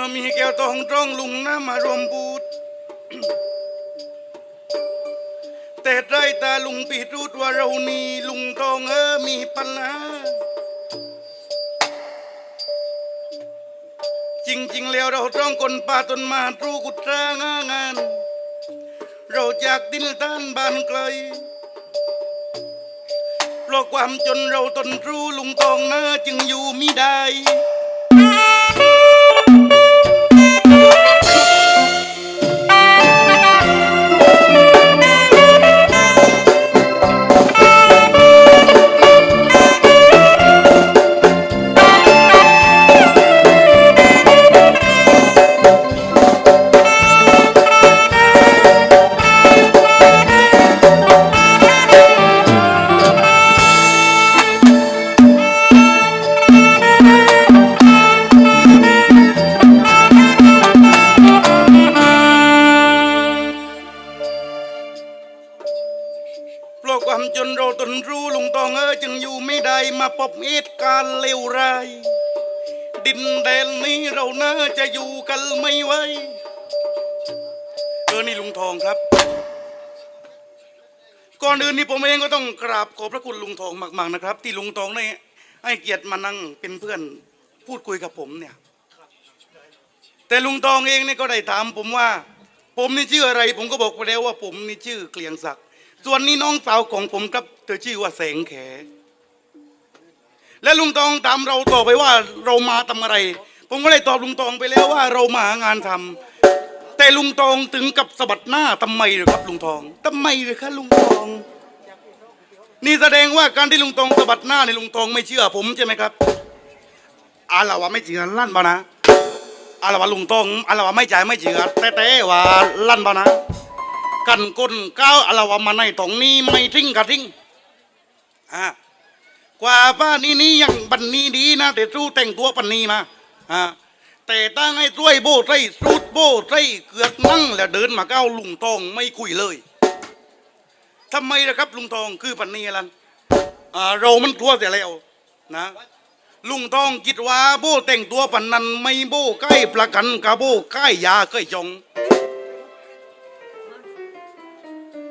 มื่อมีแก้วตองตรองลุงนะมารวมพูดแต่ใจตาลุงปีรูดว่าเรานี่ลุงทองเออมีปัญหาจริงๆแล้วเราต้องคนป่าต้นมาตรูกุตรางางาน เราจากดินต้านบ้านไกลเพราะความจนเราตนรู้ลุงทองนะจึงอยู่ไม่ได้ ตองออจึงอยู่ไม่ได้มาพบเหตุการณ์เลวร้าย ดินแดนนี้เราน่าจะอยู่กันไม่ไหวเออนี่ลุงทองครับ ก่อนอื่นนี่ผมเองก็ต้องกราบขอบพระคุณลุงทองมากๆนะครับ ที่ลุงทองได้ให้เกียรติมานั่งเป็นเพื่อนพูดคุยกับผมเนี่ย แต่ลุงทองเองนี่ก็ได้ถามผมว่า ผมนี่ชื่ออะไร ผมก็บอกไปแล้วว่าผมนี่ชื่อเกลียงศักดิ์ส่วนนี้น้องสาวของผมครับเธอชื่อว่าแสงแข และลุงตองถามเราต่อไปว่าเรามาทำอะไร ผมก็เลยตอบลุงตองไปแล้วว่าเรามาหางานทำแต่ลุงตองถึงกับสะบัดหน้าทำไมเหรือครับลุงทองทำไมเหรือครับลุงทอง นี่แสดงว่าการที่ลุงตองสะบัดหน้าในลุงตองไม่เชื่อผมใช่ไหมครับอาละว่าไม่เชื่อลั่นบ่านะอาละว่าลุงตองอาละว่าไม่ใจายไม่เชื่อแต่แต่ว่าลั่นบ่านะกันก้นก้าวอาละว่ามาในตรงนี้ไม่ทิ้งกะทิ้งอ่า กว่าป้านี่นี่ยังบันนี้ดีนะ แต่สู้แต่งตัวปันนี้มาอ่าแต่ตั้งให้ช่วยโบไตรสูดโบไตรเกือกนั่งแล้วเดินมาก้าวลุงทองไม่คุยเลยทำไมล่ะครับลุงทองคือปันนี้ลันอ่าเรามันทั่วเสียแล้วนะลุงทองคิดว่าโบแต่งตัวปันนั้นไม่โบใกล้ประกันกับโบใกล้ยาใกล้จง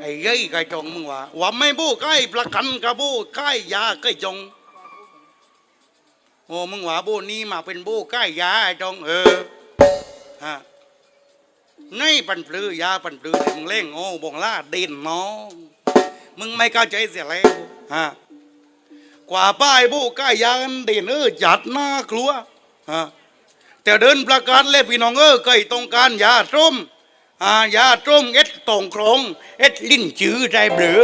ไอ้ยัยไก่จงมึงว่าว่าไม่บู้ใกล้ประกันกับบู้ใกล้ยาใกล้จงโอ้มึงว่าบู้นี้มาเป็นบู้ใกล้ยาไอ้จงเออฮะในปันปลือยาปันปลือถึงเล่งโอ้บงล่าเด่นน้องมึงไม่เข้าใจเสียแล้วฮะกว่าป้ายบู้ใกล้ยาเด่นเออจัดหน่ากลัวฮะแต่เดินประกาศเล่พี่น้องเออใกล้ต้องการยาส้ม อ่ายาตรงเอ็ดตรงครงเอ็ดลิ้นจื้อใจเบลอ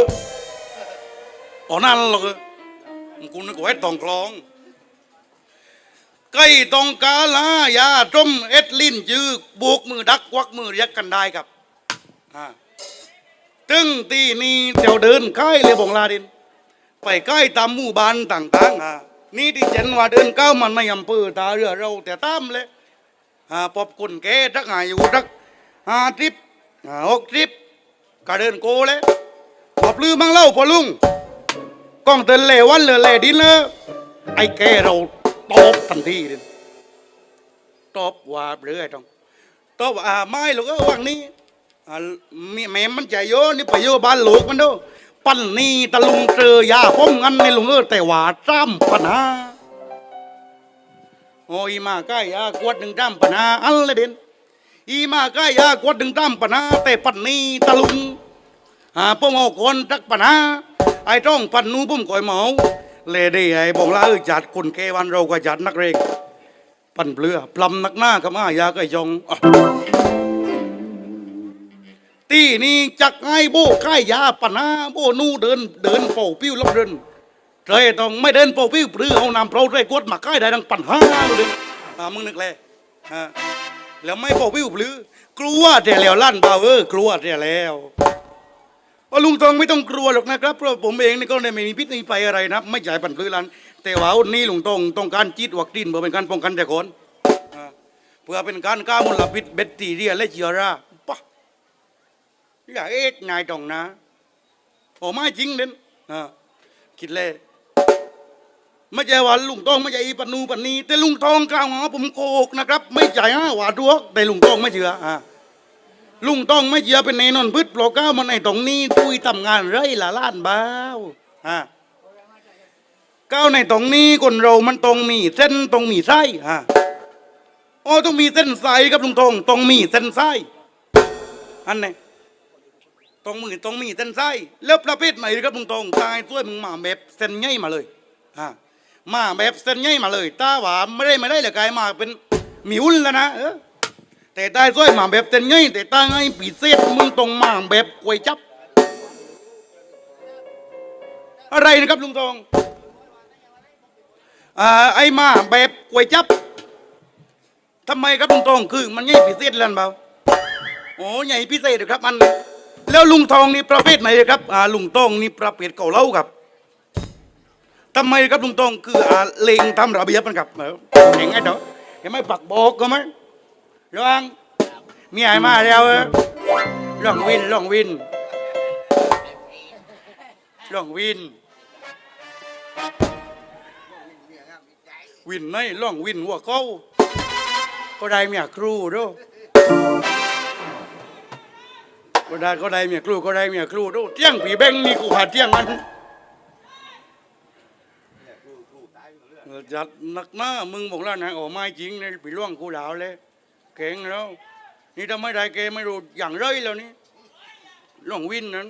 อ๋อนั่นหรอกกูนึกว่าเอ็ดตรงครงใกล้ตรงกาลายาตรงเอ็ดลิ้นจื้อบุกมือดักควักมือเรียกกันได้ครับอ่าตึงตีนี่เที่ยวเดินใกล้เลยบงลาดิน ไปใกล้ตามหมู่บ้านต่างๆอะนี่ที่เจนว่าเดินก้าวมันในอำเภอตาเรือเราแต่ตามเลยอ่าปอบกุนแก่ทักหายอยู่ทัก ห้าทริปหกทริปก็เดินโกเลยปอบลือมังเล่าพอลุงกล้องเตือนเล่วันเหลือเล่ดินเลยไอ้แกเราตอบทันทีเลยตอบว่าเรื่อยตรงตอบว่าอ่าไม่หรอกเออวังนี้อ่มีแม่มันใจโยนี่ไปโยบ้านหลูกมันดูปั้นนี่ตะลุงเจอยาพ้องงันในลุงเออแต่ว่าจ้ำปัญหาโอ้ยมาใกล้ยากวดหนึ่งจ้ำปัญหาอันเลยเด่น อีมาใกล้ยากวดหนึ่งจ้ำปัญหาแต่ปันนี้ตะลุงหาป้องเอาคนทักปัญหาไอ้ต้องปันนูปุ่มก่อยเมาเลดี้ไอ้บอกลาเออจัดคนแกวันเราก็จัดนักเรกปันเปลือปลำนักหน้ากับอายาก็ยองตีนี่จักไอ้โบใกล้ยาปัญหาโบนู่เดินเดินเป่าปิ้วลับเดินเรต้องไม่เดินโปรปิ้วปรือเอานำโปรเรกวดมาใกล้ได้ดังปัญหาเลยอ่ามึงนึกเลยฮะ แล้วไม่โปรปิ้วปรือกลัวแต่แล้วลั่นบาเออกลัวแต่แล้วว่าลุงทองไม่ต้องกลัวหรอกนะครับเพราะผมเองนี่ก็ไม่มีพิษมีภัยอะไรนะไม่จ่ายปันปรือลันแต่ว่าวันนี้ลุงทองต้องการจีดวัคซีนเพื่อเป็นการป้องกันแต่คนเพื่อเป็นการฆ่ามลพิษแบคทีเรียและเชื้อราปะอย่าเอ็ดนายตองนะโอ้ไม่จริงเด่นคิดเลย ไม่ใช่ว่าลุงทองไม่ใช่อีปนูปนีแต่ลุงทองกล่าวหาผมโกหกนะครับ ไม่ใช่ฮะว่าดวกแต่ลุงทองไม่เชื่ออ่าลุงทองไม่เชื่อเป็นแน่นอนพืชโปรก้าวมันในตรงนี้ตุยทำงานไรละล้านบ้าวอ่าก้าวในตรงนี้คนเรามันต้องมีเส้นต้องมีไส้อ่าโอ้ต้องมีเส้นสายครับลุงทองต้องมีเส้นไส้อันไหนตรงมือตรงมีเส้นไส้แล้วประเภทไหนครับลุงตรงตายช่วยมึงมาแบบเส้นใหญ่มาเลยอ่า มาแบบเส้นใหญ่มาเลยตาหวาไม่ได้ไม่ได้เลยกายมาเป็นหมิวลแล้วนะเออแต่ตายช่วยมาแบบเส้นใหญ่แต่ตาไงปีเศษมึงตรงมาแบบกวยจับ อะไรนะครับลุงตรงอ่าไอ้มาแบบกวยจับทำไมครับลุงตรงคือมันใหญ่ปีเศษแล้วเปล่าโอ้ใหญ่พิเศษครับมัน แล้วลุงทองนี่ประเภทไหนครับอ่าลุงทองนี่ประเภทเก่าเล่าครับ ทำไมครับลุงทองคืออาเลงทำระเบียบมันครับเออเห็นไงเถอะเห็นไหมปักโบกก็ไหมระวังมีอะไรมาแล้วเออล่องวินล่องวินล่องวิน วินไหนล่องวินหัวเขาก็ได้เมียครูด้วยก็ได้ก็ได้เมียครูก็ได้เมียครูดูเที่ยงผีเบ้งนี่กูหาเที่ยงมันเออ จัดหนักหน้ามึงบอกแล้วนะโอ้ไม่จริงเลยผีล่วงกูดาวเลยเก่งแล้ว นี่ถ้าไม่ได้เกไม่รู้อย่างไรแล้วนี่ล่วงวินนั้น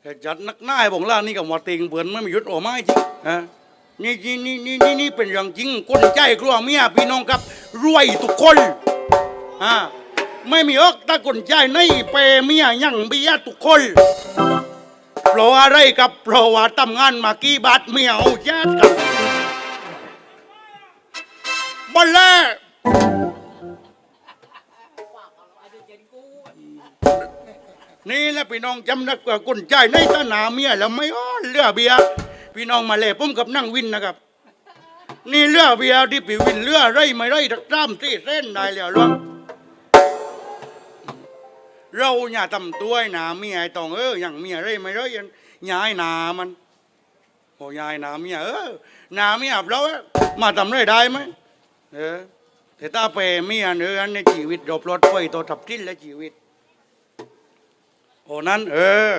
แต่จัดหนักหน้าบอกแล้วนี่กับมอติงเปือนไม่มียุดโอ้ไม่จริงฮะนี่นี่นี่นี่นี่นี่เป็นเรื่องจริงคนใจกลัวเมียพี่น้องครับ รวยทุกคนอ่าไม่มีเอกตะกุนใจในเปเมียยังเบียทุกคน เพราะอะไรกับเพราะว่าทำงานมากี่บาทเมียเอาญาติกับบอลแล่นี่แหละพี่น้องจำนักว่ากุนใจในตนาเมียแล้วไม่อ้อนเรือเบียพี่น้องมาเลยผมกับนั่งวินนะครับ นี่เรือเบียที่ปีวินเรือไรไม่ไรทักตามที่เส้นได้แล้วล่ะ เราอย่าทำตัวให้หนาเมียไอ้ตองเอออย่างเมียไรไม่ไรยันยายหนามันโอ้ยายหนาเมียเออหนาเมียเราเอ้ยมาทำไรได้ไหมเออแต่ถ้าเปเมียเนื้อในชีวิตเราปลดไปตัวทับทิ้นและชีวิตโอ้นั้น เออ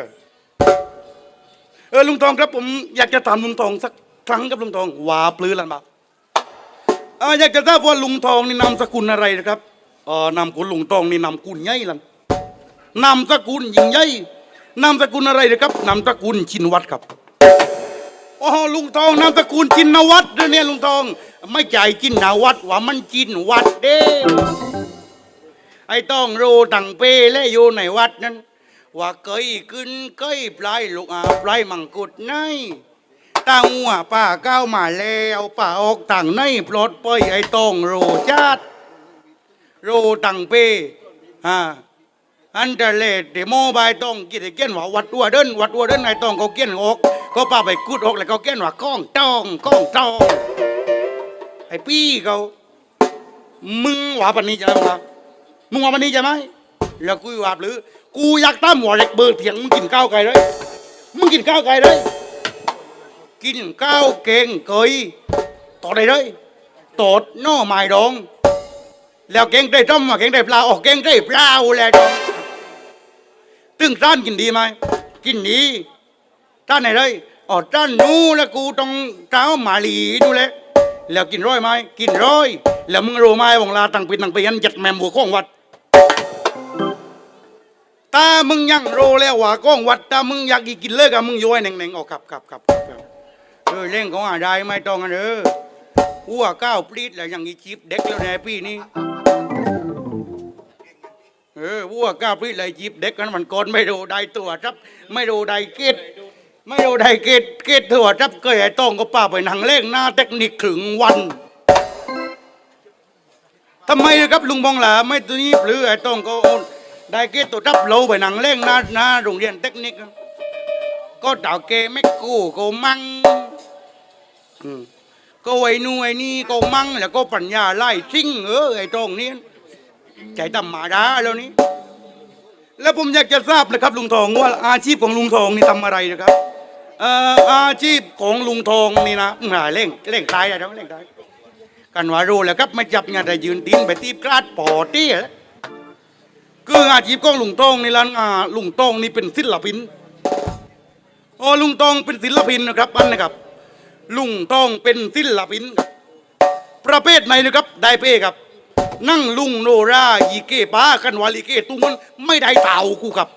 เออลุงทองครับผมอยากจะถามลุงทองสักครั้งครับลุงทองว่าปลื้อลันบ้าอออยากจะทราบว่าลุงทองนี่นามสกุลอะไรนะครับเออนามกุลลุงทองนี่นามกุลใหญ่ลัน นามสกุลยิ่งใหญ่นามสกุลอะไรนะครับนามสกุลชินวัตรครับโอ้ลุงทองนามสกุลชินวัตรด้วยเนี่ยลุงทอง ไม่ใจจินนวัตรว่ามันจินวัดเด้ไอ้ต้องโรตังเปและอยู่ในวัดนั้นว่าเคยขึ้นเคยปลายลูกอาปลายมังกุดในตาหัวป้าก้าวมาแล้วป้าออกต่างในปลดปล่อยไอ้ต้องโรจัดรู้ตังเปอ่า อันเดเลดเดโมบายต้องกินเกี้ยนว่าวัดตัวเดินวัดตัวเดินไอ้ต้องเขาเกี้ยนอกเขาป้าไปกุดอกแล้วเขาเกี้ยนว่าก้องจ้องก้องจ้องไอ้ปี้เขามึงว่าปันนี้จะได้มั้งมึงว่าปันนี้จะไหมแล้วกูว่าหรือ กูอยากตั้มหัวเล็กเบอร์เถียงมึงกินข้าวไก่เลยมึงกินข้าวไก่เลยกินข้าวเก่งเกยต่อได้เลยตดน่อไม้ดองแล้วเก่งได้ต้มมาเก่งได้ปลาออกเก่งได้ปลาแล้วดอง ตึงร้านกินดีไหมกินดีร้านไหนเลยอ๋อร้านนู้นแล้วกูต้องเท้าหมาลีดูเลแล้วกินร้อยไหมกินร้อย แล้วมึงรู้ไหมวงลาตังปีตั้งปียันยัดแมมบัวข้องวัดตามึงยังรู้แล้วว่าข้องวัดตามึงอยากกินเลิกอะมึงย้อยแหน่งๆออกขับขับขับเออเล่งของอาได้ไม่ต้องกันเออหัวก้าวปลีดแล้วยังอีจีบเด็กแล้วแน่พี่นี่ ออวัวก้าพี่เลยจีบเด็กกันมันก่อนไม่รู้ได้ตัวจับไม่รู้ได้เกตไม่รู้ได้เกตเกตตัวจับเก็ไอ้ต้องก็ป้าไปหนังเล่งหน้าเทคนิคขึงวันทำไมนะครับลุงบองหลาไม่ตัวนี้หรือไอ้ต้องก็โอนได้เกตตัวจับโลไปหนังเล่งหน้าหน้าโรงเรียนเทคนิคก็ดาวเกไม่กู้ก็มั่งก็ไอ้นู่นไอ้นี่ก็มั่งแล้วก็ปัญญาไล่ซิ่งเออไอ้ตรงนี้ ใจดำหมาดาแล้วนี่แล้วผมอยากจะทราบนะครับ ลุงทองว่าอาชีพของลุงทองนี่ทำอะไรนะครับเอ่ออาชีพของลุงทองนี่นะอ่าเร่งเร่งตายอะไรเร่งตายกันว่ารู้แล้วครับไม่จับงานแต่ยืนตีนไปตีกราดปอตี้เหรอคืออาชีพของลุงทองนี่ละอ่าลุงทองนี่เป็นศิลปินโอ้ลุงทองเป็นศิลปินนะครับอันนะครับ ลุงทองเป็นศิลปินประเภทไหนนะครับได้เป้ครับ นั่งลุงโนรายีเกป้ากันวาลิเกตุ้งมันไม่ได้เต่ากูครับ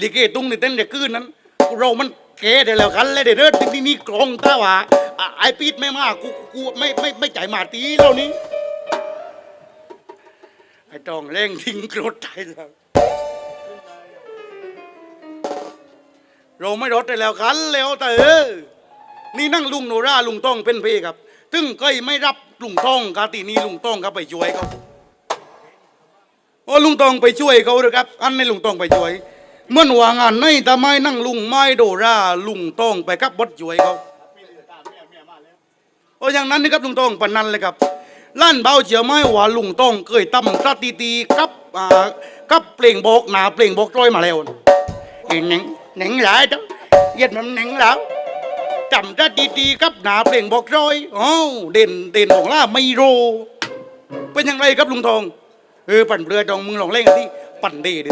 ลิเกตุ้งในเต้นเด็กคืนนั้น เรามันเกได้แล้วกันเลยเดี๋ยวเด้อที่นี่กรองถ้าว่าไอปีดไม่มากูกูไม่ไม่ไม่จ่ายมาตีแล้วนี้ไอ้ตองเร่งทิ้งรถไทยแล้วเราไม่รถได้แล้วกันแล้วแต่เออนี่นั่งลุงโนราลุงต้องเป็นเพครับ ถึงเคยไม่รับ ลุงต้องกาตีนี้ลุงต้องครับไปช่วยเขาโอ้ลุงต้องไปช่วยเขาเลยครับ อันนี้ลุงต้องไปช่วยเมื่อวางานในทำไมนั่งลุงไม้โดราลุงต้องไปกับบดช่วยเขาโอ้อย่างนั้นนี่ครับลุงต้องปนนันเลยครับล้านเบาเฉียวไม้ว่าลุงต้องเคยตำตาตีตีกับอ่ากับเปล่งบอกหนาเปล่งบอกร้อยมาแล้วไอ้หนังหนังหลายจังเย็ดมันหนังแล้ว จำได้ดีๆครับหนาเพลงบอกร้อยอ๋อเด่นเด่นของล่าไม่โร เป็นยังไงครับลุงทอง เออปั่นเรือดองมึงลองเล่นกันที่ปั่นดีดิ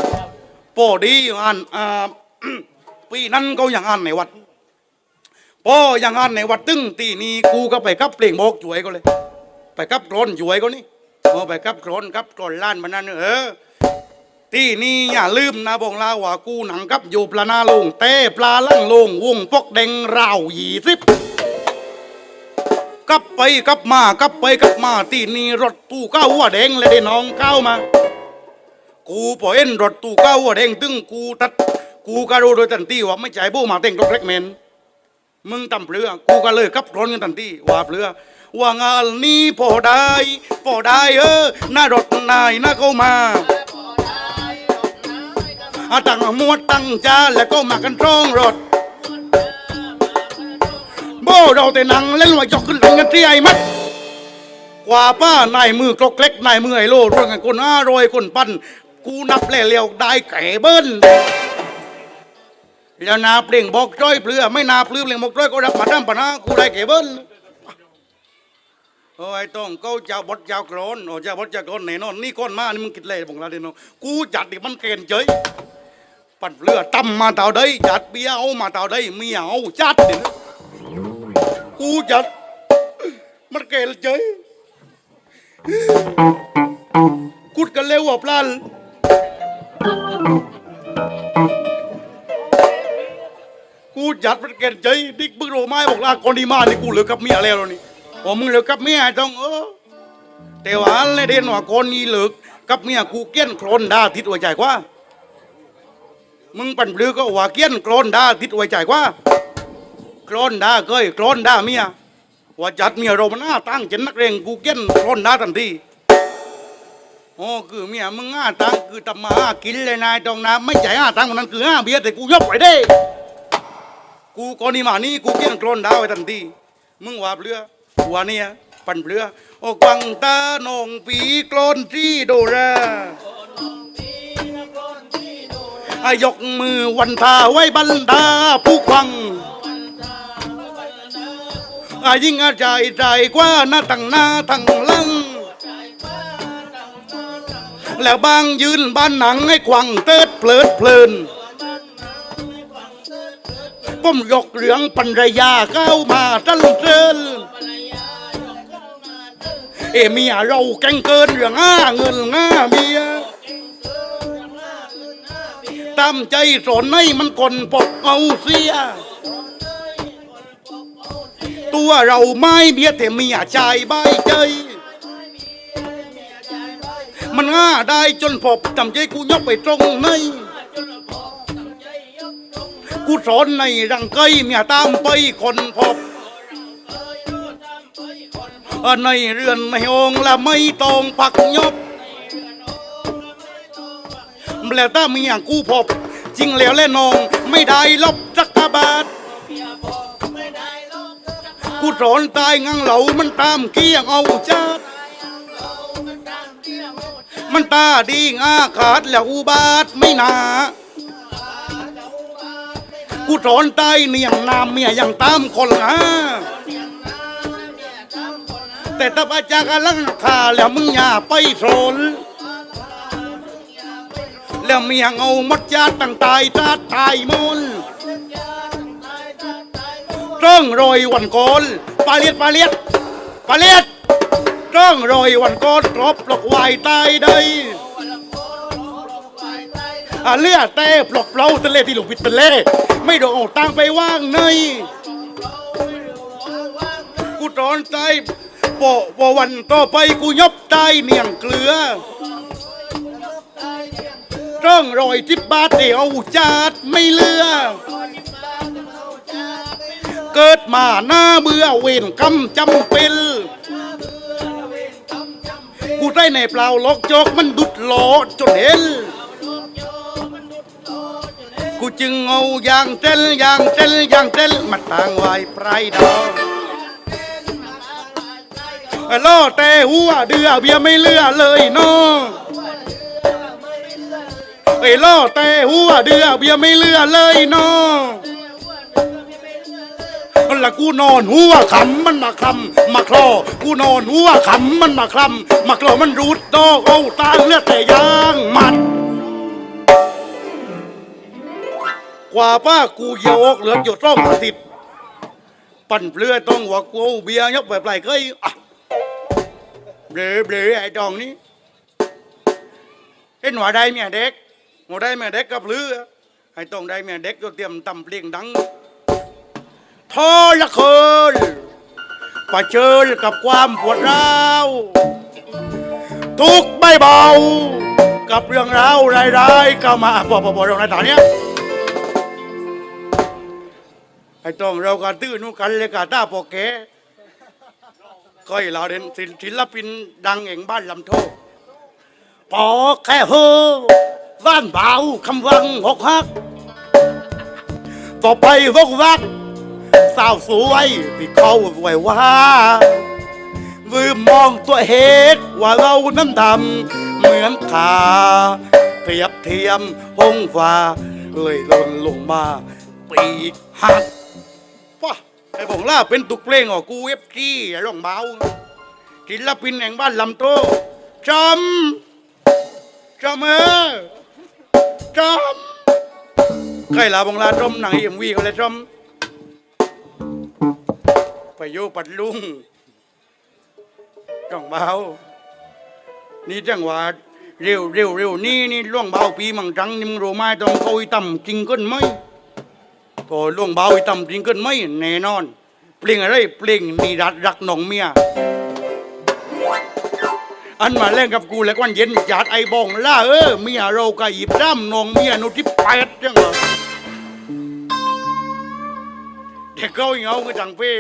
ปอดีอ่านอ่าปีนั้นเขาอย่างอ่านในวัดพออย่างอ่านในวัดตึ้งตีนี้กูก็ไปกับเพลงบอกช่วยเขาเลย ไปกับกรอนช่วยเขานี่โอ้ไปกับกรอนกับกรอนล้านมันนั่นเออ ที่นี่อย่าลืมนะบอกลาว่ากูหนังกับอยู่ปลาหน้าลงเต้ปลาลั่งลงวงปกแดงราวหยีสิบกลับไปกลับมากลับไปกลับมาที่นี่รถตู้ก้าวแดงเลยได้น้องก้าวมา กูพอเห็นรถตู้ก้าวแดงตึงกูตัด กูก็รู้โดยทันทีว่าไม่ใช่บูมาเต็งรถเล็กเมนมึงตำเปลือกูก็เลยขับรถกันทันทีว่าเปลือว่างานนี้พอได้พอได้เออหน้ารถนายหน้าเข้ามา อาตั้งมวดตั้งจาแล้วก็มากันตรองรถโบเราแต่นังเล่นว่ายกขึ้นหลังกันที่ไอ้มัดกว่าป้านายมือกรกเล็กนายมือไอ้โลร่วงกันคนห้าร้อยคนปั้นกูนับแล้วเลี้ยวได้ไก่เบิ้ลแล้วนาเปล่งบอกจ้อยเปลือไม่นาเปลือเปล่งบอกจ้อยก็รับมาดั้มปะนะกูได้ไก่เบิ้ลโอ้ยต้องเขาเจ้าบดเจ้ากรอนโอ้เจ้าบดเจ้ากรอนแน่นอนนี่ก้อนมานี่มึงคิดเลยบอกลาเดนโนกูจัดดิมันเกณฑ์เฉย ปั่นเรือตั้มมาเต่าได้จัดเบียเอามาเต่าได้เมียเอาจัดดิกูจัด มันเกลเจยกุดกันเร็วกว่าปลากูจัดมันเกลเจยดิกบึกโรไม้บอกลาคนดีมานี่กูเหลือกับเมียแล้วนี่โอ้มึงเหลือกับเมียต้องเออแต่ว่าอันเลยเด่นว่าคนนี้เหลือกับเมียกูเกี้ยนโครนดาทิศหัวใจกว่า มึงปั่นปลือก็ว่าเกี้ยนโกรนด่าติดไว้ใจกว่าโกรนด่าเคยโกรนด่าเมียว่าจัดเมียเรามันหน้าตั้งเจนนักเรงกูเกี้ยนโกรนด่าทันทีโอ้คือเมียมึงห้าตังคือทำมาหากินเลยนายตรงน้ำไม่ใช่ห้าตังค์นั้นคือห้าเบียร์แต่กูยกไว้ได้ กูก่อนีมานี่กูเกี้ยนโกรนดาไว้ทันทีมึงว่าเปลือว่าเนี่ยปั่นเปลือโอ้กวังตาหนองปีโกรนที่โดรา ยกมือวันทาไว้บรรดาผู้ควังอายิ่งอาใจใจกว่าหน้าตั้งหน้าทั้งลัง แล้วบางยืนบ้านหนังให้ควังเติดเพลิดเพลินผมยกเหลืองปัญรยาเข้ามาตั้งเชิญเอเมียเราแกงเกินเรื่องง่าเงินง่าเมีย ตามใจสอนให้มันคนปกเอาเสีย ตัวเราไม่เบียดแต่เมียชายใบายใจ มันง่าได้จนพบจำใจกูยกไปตรงไหนกูสอนในรังไกเมียตามไปคนพบในเรือนในองละไม่ต้องปักยบ แล้วถ้ามีอย่างกู้พบ จริงแล้วแล่นอง ไม่ได้ลบจักรบาทกูสอนตายงังเหลามันตามเกี้ยงเอาชาติมันตาดีงาขาดแล้วอุบาทไม่นากูถอนใต้เนียงนามเมียยังตามคนหาแต่ถ้าพระจากลังคาแล้วมึงอย่าไปโสน แล้วเมียงเอามัดยาตั้งตายตาตายมูลร้องโรยวันโกนปลาเลียดปลาเลียดปลาเลียดร้องโรยวันโกนรบหลอกวายตายได้อาเลือดแต่ปลอกเปล่าทะเลที่หลงผิดทะเลไม่โดนเอาตังไปว่างในกูตอนใจปอปอวันต่อไปกูยบตายเนียงเกลือ ร่องรอยทิบบาทเดียวจาดไม่เลือกเกิดมาหน้าเบื่อเวรกรรมจำเป็นกูได้ในเปล่าล็อกจอกมันดุดหลอจนเห็นกูจึงเอายางเต้นยางเต้นยางเต้นมาทางไว้ไพรดอกล่อแต่หัวเดือเบียไม่เลือเลยน้อง ไอ้ล่อแต่หัวเดือเบียไม่เลือเลยน้องแล้วกูนอนหัวขำมันมาคลำมาคลอ กูนอนหัวขำมันมาคลำมาคลอมันรูดดอกเอาตางเลือดแต่ยางมันกว่าป้ากูเยวอกเหลือหยดร่องอาทิตย์ปั่นเปลือยต้องหัวกูเอาเบียยกแบบไรเคยอะเบลเบลไอ้ดองนี้เห็นหัวได้เมียเด็ก หัวได้เมียเด็กกับเรือไอ้ต้องได้เมียเด็กก็เตรียมตำเปลียงดังทอละเคินปะเชิญกับความปวดร้าวทุกข์ไม่เบา กับเรื่องราวร้ายๆก็มาบอบอกบอเรื่องอะไรต่างเนี้ยไอ้ต้องเราก็ตื้อนุกันเลยกาตาโปแกก็ให้เราเด่นศิลศิลปินดังเองบ้านลำโทปอแค่เฮอ บ้านเบาคำวังหกฮัก ต่อไปวกวักสาวสวยที่เขาไว้ว่ามือมองตัวเหตุว่าเรานั้นทำเหมือนขาเทียบเทียมหงฟ้าเลยหล่นลงมาปีกหักป้าไอ้บงล่าเป็นตุกเพลงของกูเอฟทีร้องเบาศิลปินแห่งบ้านลำโตจำจำเออ จำใครลาบงลาจอมหนังเอ็มวีก็เลยจำไปโยปัดลุงร้องเบานี่จังหวะเร็วเร็วเร็วนี่นี่ร้องเบาปีมังจังนี่มึงรู้ไหมต้องโกยต่ำจริงขึ้นไหมพอล่วงเบาอีต่ำจริงกินไหมแน่นอน เปล่งอะไรเปล่งนี่รักรักน้องเมีย อันมาเล่นกับกูแล้ววันเย็นจัดไอบองล่าเออเมียเราก็หยิบร่ำนองเมียหนุที่แปดจังเหรอเด็กเขาเอาไปจังเป้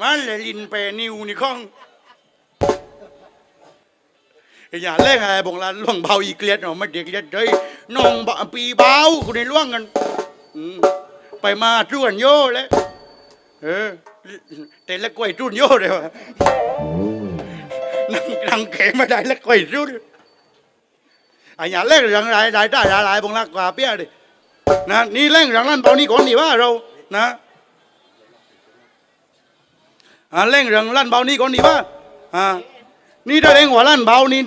มันเลยลินเปนิวนี่ข้องไอ้อย่าเล่นไอบองลาล่วงเบาอีเกลียดเนาะไม่เด็กเลียดเฮ้ยน้องบปีเบากูในล่วงกันไปมาจุนโยเลยเออแต่ละกล้วยจุนโยเลยวะ นั่งนั่งเก๋มาได้ละกล้วยจุนไอ้อย่าเล่นเรื่องไรได้ได้ได้ได้บงรักกว่าเปี้ยดินะนี่เล่นเรื่องนั้นเบานี่ก่อนนี่ว่าเรานะอ่าเล่นเรื่องลั่นเบานี่ก่อนนี่ว่าอ่านี่ถ้าเล่นหัวลั่นเบานี่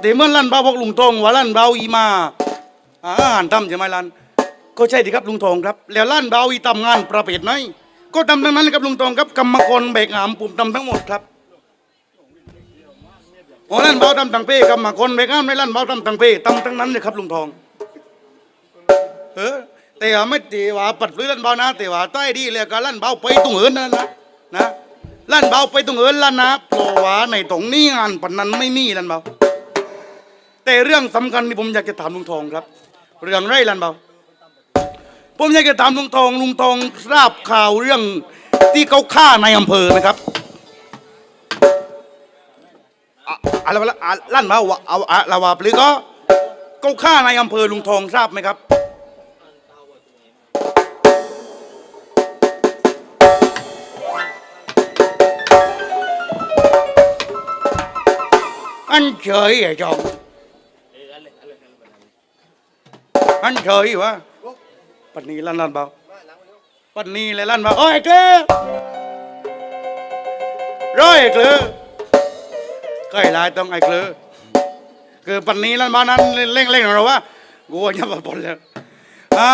เดี๋ยวเมื่อลั่นเบาพวกลุงตรงหัวลั่นเบาอีมาอ่าอ่านทำใช่ไหมลั่นก็ใช่ดีครับลุงทองครับ แล้วล้านเบาอีทำงานประเภทไหนก็ทำทั้งนั้นเลยครับลุงทองครับกรรมกรแบกหามปุ่มทำทั้งหมดครับ โอ้ล้านเบาทำทั้งเป้กรรมกรแบกหามในล้านเบาทำทั้งเป้ทำทั้งนั้นเลยครับลุงทอง เออแต่ว่าไม่ตีว่าปัดฟื้นล้านเบานะแต่ว่าใต้ดีเลยก็ล้านเบาไปตรงเอินนั่นนะนะล้านเบาไปตรงเอินล้านนะเพราะว่าในตรงนี้งานปนนั้นไม่มีล้านเบาแต่เรื่องสำคัญที่ผมอยากจะถามลุงทองครับ เรื่องไรล้านเบาผมอยากจะถามลุงทองลุงทองทราบข่าวเรื่องที่เขาฆ่าในอำเภอไหมครับ อะไรวะอะลั่นมาว่าเอาอะละว่าปลือก็เขาฆ่าในอำเภอลุงทองทราบไหมครับ anh chơi à chồng anh chơi quá ไปปันนี้ลั่นลั่นเบาปันนี้เลยลั่นเบาโอ้ยเกลือร้อยเกลือ ใกล้ลายต้องไอ้เกลือคือปันนี้ลั่นเบานั้นเล่งเล่งๆหน่อยว่ากูว่าจะมาปนแล้วอ่า